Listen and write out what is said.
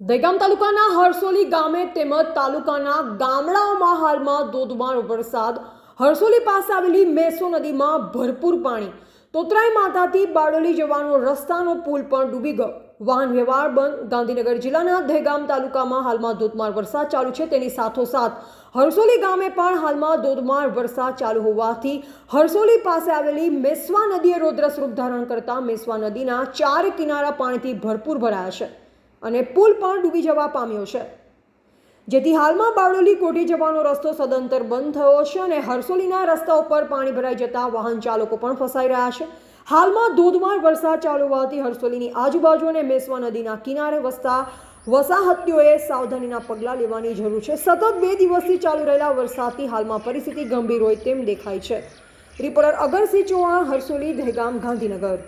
દહેગામ તાલુકાના હરસોલી ગામે તેમજ તાલુકાના ગામડાઓમાં હાલમાં ધોધમાર વરસાદ. હરસોલી પાસે આવેલી મેસો નદીમાં ભરપૂર પાણી. તોતરાઈ માતાથી બારડોલી જવાનો રસ્તાનો પુલ પણ ડૂબી ગયો. વાહન વ્યવહાર બંધ. ગાંધીનગર જિલ્લાના દહેગામ તાલુકામાં હાલમાં ધોધમાર વરસાદ ચાલુ છે. તેની સાથોસાથ હરસોલી ગામે પણ હાલમાં ધોધમાર વરસાદ ચાલુ હોવાથી હરસોલી પાસે આવેલી મેસવા નદીએ રૌદ્ર સ્વરૂપ ધારણ કરતા મેસવા નદીના ચાર કિનારા પાણીથી ભરપૂર ભરાયા છે. અને પુલ પણ ડૂબી જવા પામ્યો છે. જેથી હાલમાં બારડોલી કોઠી જવાનો રસ્તો સદંતર બંધ થયો છે અને હરસોલીના રસ્તા ઉપર પાણી ભરાઈ જતા વાહન ચાલકો પણ ફસાઈ રહ્યા છે. હાલમાં ધોધમાર વરસાદ ચાલુ હોવાથી હરસોલીની આજુબાજુ અને મેસવા નદીના કિનારે વસતા વસાહતીઓએ સાવધાનીના પગલાં લેવાની જરૂર છે. સતત બે દિવસથી ચાલુ રહેલા વરસાદથી હાલમાં પરિસ્થિતિ ગંભીર હોય તેમ દેખાય છે. રિપોર્ટર અગરસિંહ ચૌહાણ, હરસોલી, દહેગામ, ગાંધીનગર.